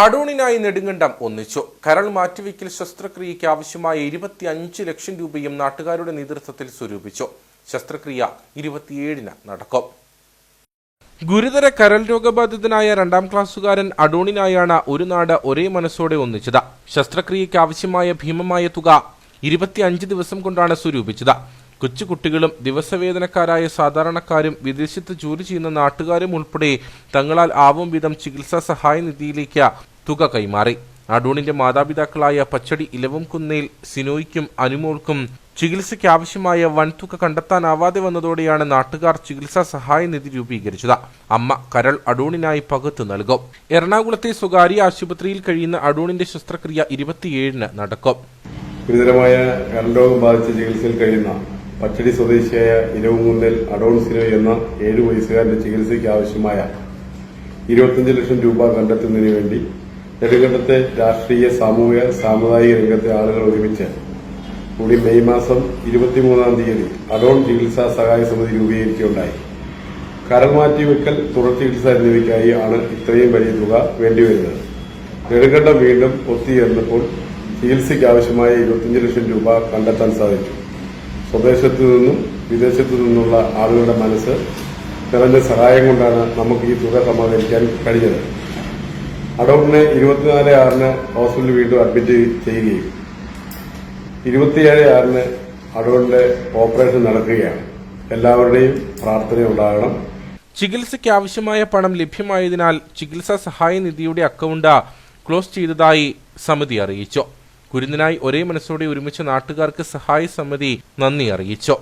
അടൂണിനായി നെടുങ്കണ്ടം ഒന്നിച്ചു. കരൾ മാറ്റിവെക്കൽ ശസ്ത്രക്രിയയ്ക്ക് ആവശ്യമായ ഇരുപത്തി അഞ്ച് ലക്ഷം രൂപയും നാട്ടുകാരുടെ നേതൃത്വത്തിൽ സ്വരൂപിച്ചു. ശസ്ത്രക്രിയ ഇരുപത്തിയേഴിന് നടക്കും. ഗുരുതര കരൾ രോഗബാധിതനായ രണ്ടാം ക്ലാസ്സുകാരൻ അടൂണിനായാണ് ഒരു നാട് ഒരേ മനസ്സോടെ ഒന്നിച്ചത്. ശസ്ത്രക്രിയയ്ക്ക് ആവശ്യമായ ഭീമമായ തുക ഇരുപത്തിയഞ്ച് ദിവസം കൊണ്ടാണ് സ്വരൂപിച്ചത്. കൊച്ചുകുട്ടികളും ദിവസവേതനക്കാരായ സാധാരണക്കാരും വിദേശത്ത് ജോലി ചെയ്യുന്ന നാട്ടുകാരും ഉൾപ്പെടെ തങ്ങളാൽ ആവും വിധം ചികിത്സാ സഹായ നിധിയിലേക്ക് തുക കൈമാറി. അടൂണിന്റെ മാതാപിതാക്കളായ പച്ചടി ഇലവും കുന്നേൽ സിനോയ്ക്കും അനുമോൾക്കും ചികിത്സയ്ക്ക് ആവശ്യമായ വൻതുക കണ്ടെത്താനാവാതെ വന്നതോടെയാണ് നാട്ടുകാർ ചികിത്സാ സഹായ നിധി രൂപീകരിച്ചത്. അമ്മ കരൾ അടൂണിനായി പകുത്തു നൽകും. എറണാകുളത്തെ സ്വകാര്യ ആശുപത്രിയിൽ കഴിയുന്ന അടൂണിന്റെ ശസ്ത്രക്രിയ ഇരുപത്തിയേഴിന് നടക്കും. ഗുരുതരമായ കരൾരോഗം ബാധിച്ച് ചികിത്സയിൽ കഴിയുന്ന പച്ചടി സ്വദേശിയായ ഇരവുമുന്നൽ അഡോൺസിനോ എന്ന ഏഴു വയസ്സുകാരന്റെ ചികിത്സയ്ക്ക് ആവശ്യമായ ഇരുപത്തിയഞ്ച് ലക്ഷം രൂപ കണ്ടെത്തുന്നതിനു വേണ്ടി നെടുങ്കണ്ടത്തെ രാഷ്ട്രീയ സാമൂഹിക സാമുദായിക രംഗത്തെ ആളുകൾ ഒരുമിച്ച് കൂടി മെയ് മാസം ഇരുപത്തിമൂന്നാം തീയതി അഡോൺ ചികിത്സാ സഹായ സമിതി രൂപീകരിക്കുകയുണ്ടായി. കരൾ മാറ്റിവെക്കൽ തുടർ ചികിത്സ എന്നിവയ്ക്കായി ആണ് ഇത്രയും വലിയ തുക വേണ്ടിവരുന്നത്. നെടുങ്കണ്ടം വീണ്ടും ഒത്തുചേർന്നപ്പോൾ ചികിത്സയ്ക്ക് ആവശ്യമായ ഇരുപത്തിയഞ്ച് ലക്ഷം രൂപ കണ്ടെത്താൻ സാധിച്ചു. സ്വദേശത്തു നിന്നും വിദേശത്തു നിന്നുള്ള ആളുകളുടെ മനസ്സ് നിറഞ്ഞ സഹായം കൊണ്ടാണ് നമുക്ക് ഈ തുക സമാഹരിക്കാൻ കഴിഞ്ഞത്. അഡോട്ടിനെ ഇരുപത്തിനാല് ആറിന് ഹോസ്പിറ്റലിൽ വീണ്ടും അഡ്മിറ്റ് ചെയ്യുകയും ഇരുപത്തിയേഴ് ആറിന് അഡോട്ടിന്റെ ഓപ്പറേഷൻ നടക്കുകയാണ്. എല്ലാവരുടെയും പ്രാർത്ഥന ഉണ്ടാകണം. ചികിത്സയ്ക്ക് ആവശ്യമായ പണം ലഭ്യമായതിനാൽ ചികിത്സാ സഹായ നിധിയുടെ അക്കൗണ്ട് ക്ലോസ് ചെയ്തതായി സമിതി അറിയിച്ചു. കുരുന്നിനായി ഒരേ മനസ്സോടെ ഒരുമിച്ച നാട്ടുകാർക്ക് സഹായ സമിതി നന്ദി അറിയിച്ചു